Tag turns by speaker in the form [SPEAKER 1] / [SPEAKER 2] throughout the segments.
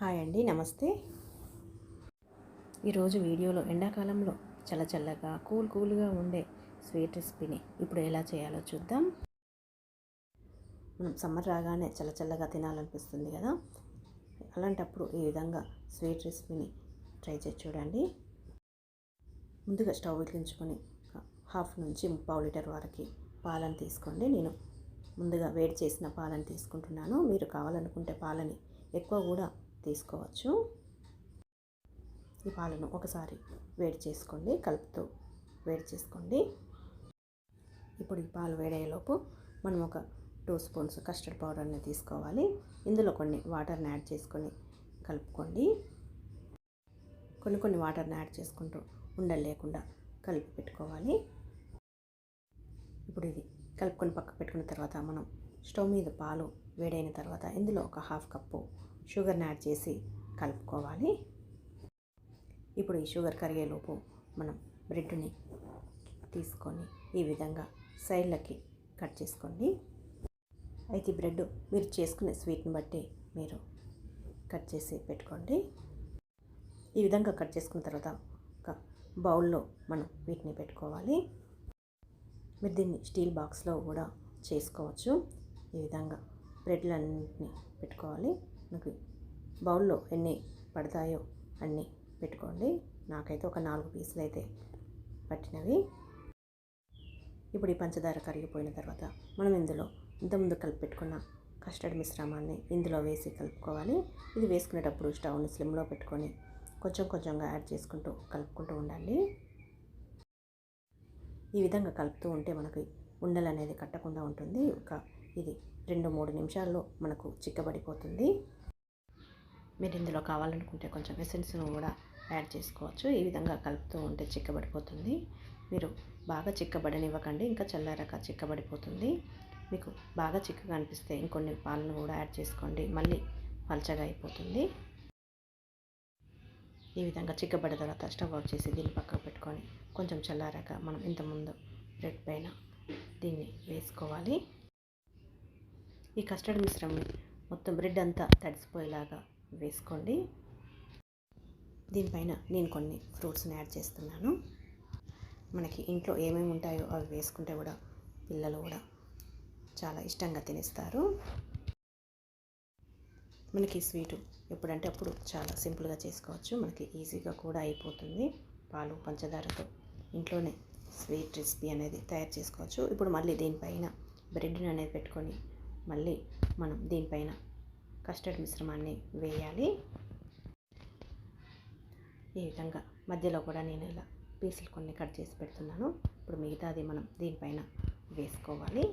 [SPEAKER 1] Hi అండి నమస్తే. ఈరోజు వీడియోలో ఎండాకాలంలో చల్ల చల్లగా కూల్ కూల్గా ఉండే స్వీట్ రెసిపీని ఇప్పుడు ఎలా చేయాలో చూద్దాం. మనం సమ్మర్ రాగానే చల్ల చల్లగా తినాలనిపిస్తుంది కదా. అలాంటప్పుడు ఈ విధంగా స్వీట్ రెసిపీని ట్రై చేసి చూడండి. ముందుగా స్టవ్ వెలిగించుకొని హాఫ్ నుంచి ముప్పావు లీటర్ వరకు పాలను తీసుకోండి. నేను ముందుగా వేడి చేసిన పాలను తీసుకుంటున్నాను. మీరు కావాలనుకుంటే పాలని ఎక్కువ కూడా తీసుకోవచ్చు. ఈ పాలను ఒకసారి వేడి చేసుకోండి. కలుపుతూ వేడి చేసుకోండి. ఇప్పుడు ఈ పాలు వేడయ్యేలోపు మనం ఒక టూ స్పూన్స్ కస్టర్డ్ పౌడర్ని తీసుకోవాలి. ఇందులో కొన్ని వాటర్ని యాడ్ చేసుకొని కలుపుకోండి. కొన్ని కొన్ని వాటర్ని యాడ్ చేసుకుంటూ ఉండలు లేకుండా కలిపి పెట్టుకోవాలి. ఇప్పుడు ఇది కలుపుకొని పక్కకు పెట్టుకున్న తర్వాత మనం స్టవ్ మీద పాలు వేడైన తర్వాత ఇందులో ఒక హాఫ్ కప్పు షుగర్ని యాడ్ చేసి కలుపుకోవాలి. ఇప్పుడు ఈ షుగర్ కరిగేలోపు మనం బ్రెడ్ని తీసుకొని ఈ విధంగా సైడ్లకి కట్ చేసుకోండి. అయితే బ్రెడ్ మీరు చేసుకునే స్వీట్ని బట్టి మీరు కట్ చేసి పెట్టుకోండి. ఈ విధంగా కట్ చేసుకున్న తర్వాత ఒక బౌల్లో మనం వీటిని పెట్టుకోవాలి. మీరు దీన్ని స్టీల్ బాక్స్లో కూడా చేసుకోవచ్చు. ఈ విధంగా బ్రెడ్లన్నింటినీ పెట్టుకోవాలి. మీకు బౌల్లో ఎన్ని పడతాయో అన్నీ పెట్టుకోండి. నాకైతే ఒక నాలుగు పీసులు అయితే పట్టినవి. ఇప్పుడు ఈ పంచదార కరిగిపోయిన తర్వాత మనం ఇందులో ఇంతకుముందు కలిపి పెట్టుకున్న కస్టర్డ్ మిశ్రమాన్ని ఇందులో వేసి కలుపుకోవాలి. ఇది వేసుకునేటప్పుడు స్టవ్ని స్లిమ్లో పెట్టుకొని కొంచెం కొంచెంగా యాడ్ చేసుకుంటూ కలుపుకుంటూ ఉండాలి ఈ విధంగా కలుపుతూ ఉంటే మనకి ఉండలు అనేది కట్టకుండా ఉంటుంది. ఒక ఇది రెండు మూడు నిమిషాల్లో మనకు చిక్కబడిపోతుంది. మీరు ఇందులో కావాలనుకుంటే కొంచెం ఎసెన్స్ను కూడా యాడ్ చేసుకోవచ్చు. ఈ విధంగా కలుపుతూ ఉంటే చిక్కబడిపోతుంది. మీరు బాగా చిక్కబడనివ్వకండి. ఇంకా చల్లారాక చిక్కబడిపోతుంది. మీకు బాగా చిక్కగా అనిపిస్తే ఇంకొన్ని పాలను కూడా యాడ్ చేసుకోండి. మళ్ళీ పలచగా అయిపోతుంది. ఈ విధంగా చిక్కబడిన తర్వాత స్టవ్ ఆఫ్ చేసి దీన్ని పక్కకు పెట్టుకొని కొంచెం చల్లారాక మనం ఇంతకుముందు బ్రెడ్ పైన దీన్ని వేసుకోవాలి. ఈ కస్టర్డ్ మిశ్రమం మొత్తం బ్రెడ్ అంతా తడిసిపోయేలాగా వేసుకోండి. దీనిపైన నేను కొన్ని ఫ్రూట్స్ని యాడ్ చేస్తున్నాను. మనకి ఇంట్లో ఏమేమి ఉంటాయో అవి వేసుకుంటే కూడా పిల్లలు కూడా చాలా ఇష్టంగా తినేస్తారు. మనకి స్వీటు ఎప్పుడంటే అప్పుడు చాలా సింపుల్గా చేసుకోవచ్చు. మనకి ఈజీగా కూడా అయిపోతుంది. పాలు పంచదారతో ఇంట్లోనే స్వీట్ రెసిపీ అనేది తయారు చేసుకోవచ్చు. ఇప్పుడు మళ్ళీ దీనిపైన బ్రెడ్ని అనేది పెట్టుకొని మళ్ళీ మనం దీనిపైన కస్టర్డ్ మిశ్రమాన్ని వేయాలి. ఈ విధంగా మధ్యలో కూడా నేను ఇలా పీసులు కొన్ని కట్ చేసి పెడుతున్నాను. ఇప్పుడు మిగతాది మనం దీనిపైన వేసుకోవాలి.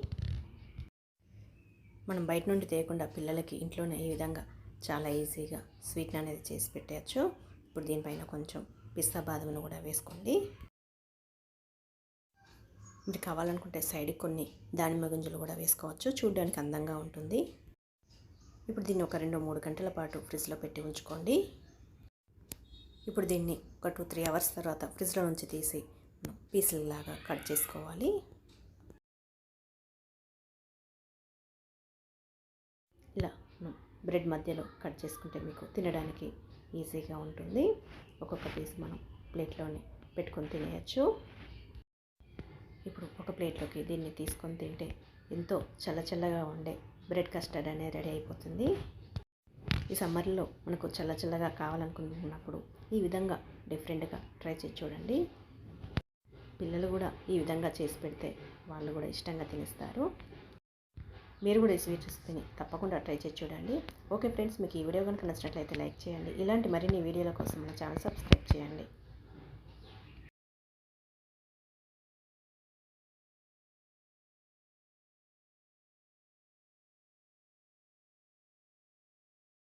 [SPEAKER 1] మనం బయట నుండి తేయకుండా పిల్లలకి ఇంట్లోనే ఈ విధంగా చాలా ఈజీగా స్వీట్ అనేది చేసి పెట్టచ్చు ఇప్పుడు దీనిపైన కొంచెం పిస్తా బాదంను కూడా వేసుకోండి. మీరు కావాలనుకుంటే సైడ్ కొన్ని దానిమ్మ గింజలు కూడా వేసుకోవచ్చు. చూడడానికి అందంగా ఉంటుంది. ఇప్పుడు దీన్ని ఒక రెండు మూడు గంటల పాటు ఫ్రిడ్జ్లో పెట్టి ఉంచుకోండి. ఇప్పుడు దీన్ని ఒక టూ త్రీ అవర్స్ తర్వాత ఫ్రిడ్జ్లో నుంచి తీసి పీసులలాగా కట్ చేసుకోవాలి. ఇలా బ్రెడ్ మధ్యలో కట్ చేసుకుంటే మీకు తినడానికి ఈజీగా ఉంటుంది. ఒక్కొక్క పీస్ మనం ప్లేట్లోనే పెట్టుకొని తినేయచ్చు. ఇప్పుడు ఒక ప్లేట్లోకి దీన్ని తీసుకొని తింటే ఎంతో చల్ల చల్లగా ఉండే బ్రెడ్ కస్టర్డ్ అనేది రెడీ అయిపోతుంది. ఈ సమ్మర్లో మనకు చల్ల చల్లగా కావాలనుకుంటున్నప్పుడు ఈ విధంగా డిఫరెంట్గా ట్రై చేసి చూడండి. పిల్లలు కూడా ఈ విధంగా చేసి పెడితే వాళ్ళు కూడా ఇష్టంగా తినేస్తారు. మీరు కూడా ఈ స్వీట్ రెసిపీని తప్పకుండా ట్రై చేసి చూడండి. ఓకే ఫ్రెండ్స్ మీకు ఈ వీడియో కనుక నచ్చినట్లయితే లైక్ చేయండి. ఇలాంటి మరిన్ని వీడియోల కోసం మన ఛానల్ సబ్స్క్రైబ్ చేయండి.